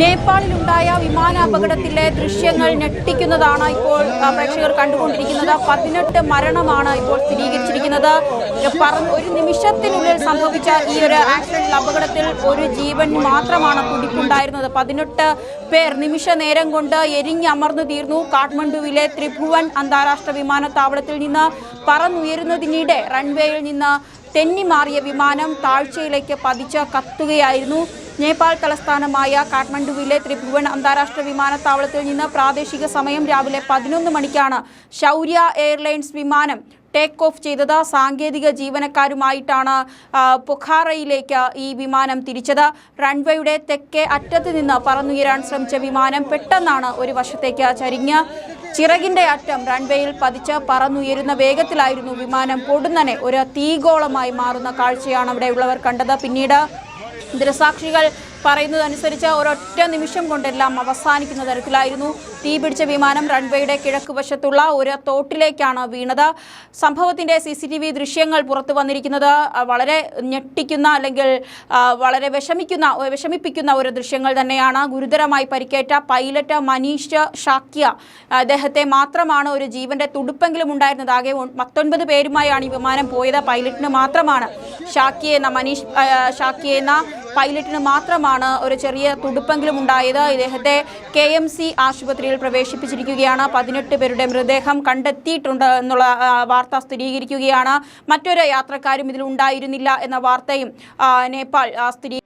നേപ്പാളിലുണ്ടായ വിമാന അപകടത്തിലെ ദൃശ്യങ്ങൾ ഞെട്ടിക്കുന്നതാണ് ഇപ്പോൾ പ്രേക്ഷകർ കണ്ടുകൊണ്ടിരിക്കുന്നത്. പതിനെട്ട് മരണമാണ് ഇപ്പോൾ സ്ഥിരീകരിച്ചിരിക്കുന്നത്. ഒരു നിമിഷത്തിനുള്ളിൽ സംഭവിച്ച ഈ ഒരു ആക്സിഡന്റ് അപകടത്തിൽ ഒരു ജീവൻ മാത്രമാണ് തുടിപ്പുണ്ടായിരുന്നത്. പതിനെട്ട് പേർ നിമിഷ നേരം കൊണ്ട് എരിഞ്ഞമർന്നു തീർന്നു. കാഠ്മണ്ഡുവിലെ ത്രിഭുവൻ അന്താരാഷ്ട്ര വിമാനത്താവളത്തിൽ നിന്ന് പറന്നുയരുന്നതിനിടെ റൺവേയിൽ നിന്ന് തെന്നിമാറിയ വിമാനം താഴ്ചയിലേക്ക് പതിച്ച കത്തുകയായിരുന്നു. നേപ്പാൾ തലസ്ഥാനമായ കാഠ്മണ്ഡുവിലെ ത്രിഭുവൻ അന്താരാഷ്ട്ര വിമാനത്താവളത്തിൽ നിന്ന് പ്രാദേശിക സമയം രാവിലെ പതിനൊന്ന് മണിക്കാണ് ശൗര്യ എയർലൈൻസ് വിമാനം ടേക്ക് ഓഫ് ചെയ്തത്. സാങ്കേതിക ജീവനക്കാരുമായിട്ടാണ് പൊഖാറയിലേക്ക് ഈ വിമാനം തിരിച്ചത്. റൺവേയുടെ തെക്കേ അറ്റത്ത് നിന്ന് പറന്നുയരാൻ ശ്രമിച്ച വിമാനം പെട്ടെന്നാണ് ഒരു വശത്തേക്ക് ചരിഞ്ഞ് ചിറകിന്റെ അറ്റം റൺവേയിൽ പതിച്ച് പറന്നുയരുന്ന വേഗത്തിലായിരുന്നു വിമാനം പൊടുന്നനെ ഒരു തീഗോളമായി മാറുന്ന കാഴ്ചയാണ് അവിടെയുള്ളവർ കണ്ടത്. പിന്നീട് ദൃസാക്ഷികൾ പറയുന്നതനുസരിച്ച് ഒരൊറ്റ നിമിഷം കൊണ്ടെല്ലാം അവസാനിക്കുന്ന തരത്തിലായിരുന്നു തീ പിടിച്ച വിമാനം റൺവേയുടെ കിഴക്ക് വശത്തുള്ള ഒരു തോട്ടിലേക്കാണ് വീണത്. സംഭവത്തിന്റെ സി സി ടി വി ദൃശ്യങ്ങൾ പുറത്തു വന്നിരിക്കുന്നത്. വളരെ ഞെട്ടിക്കുന്ന അല്ലെങ്കിൽ വളരെ വിഷമിക്കുന്ന വിഷമിപ്പിക്കുന്ന ഒരു ദൃശ്യങ്ങൾ തന്നെയാണ്. ഗുരുതരമായി പരിക്കേറ്റ പൈലറ്റ് മനീഷ് ഷാക്യ അദ്ദേഹത്തെ മാത്രമാണ് ഒരു ജീവന്റെ തുടുപ്പെങ്കിലും ഉണ്ടായിരുന്നത്. ആകെ പത്തൊൻപത് പേരുമായാണ് ഈ വിമാനം പോയത്. പൈലറ്റിന് മാത്രമാണ് ഷാക്യ എന്ന മനീഷ് ആ, ഷാക്യ എന്ന പൈലറ്റിന് മാത്രമാണ് ഒരു ചെറിയ തുടുപ്പെങ്കിലും ഉണ്ടായത്. ഇദ്ദേഹത്തെ കെ എം സി ആശുപത്രിയിൽ പ്രവേശിപ്പിച്ചിരിക്കുകയാണ്. പതിനെട്ട് പേരുടെ മൃതദേഹം കണ്ടെത്തിയിട്ടുണ്ട് എന്നുള്ള വാർത്ത സ്ഥിരീകരിക്കുകയാണ്. മറ്റൊരു യാത്രക്കാരും ഇതിൽ ഉണ്ടായിരുന്നില്ല എന്ന വാർത്തയും നേപ്പാൾ ആ, സ്ഥിരീ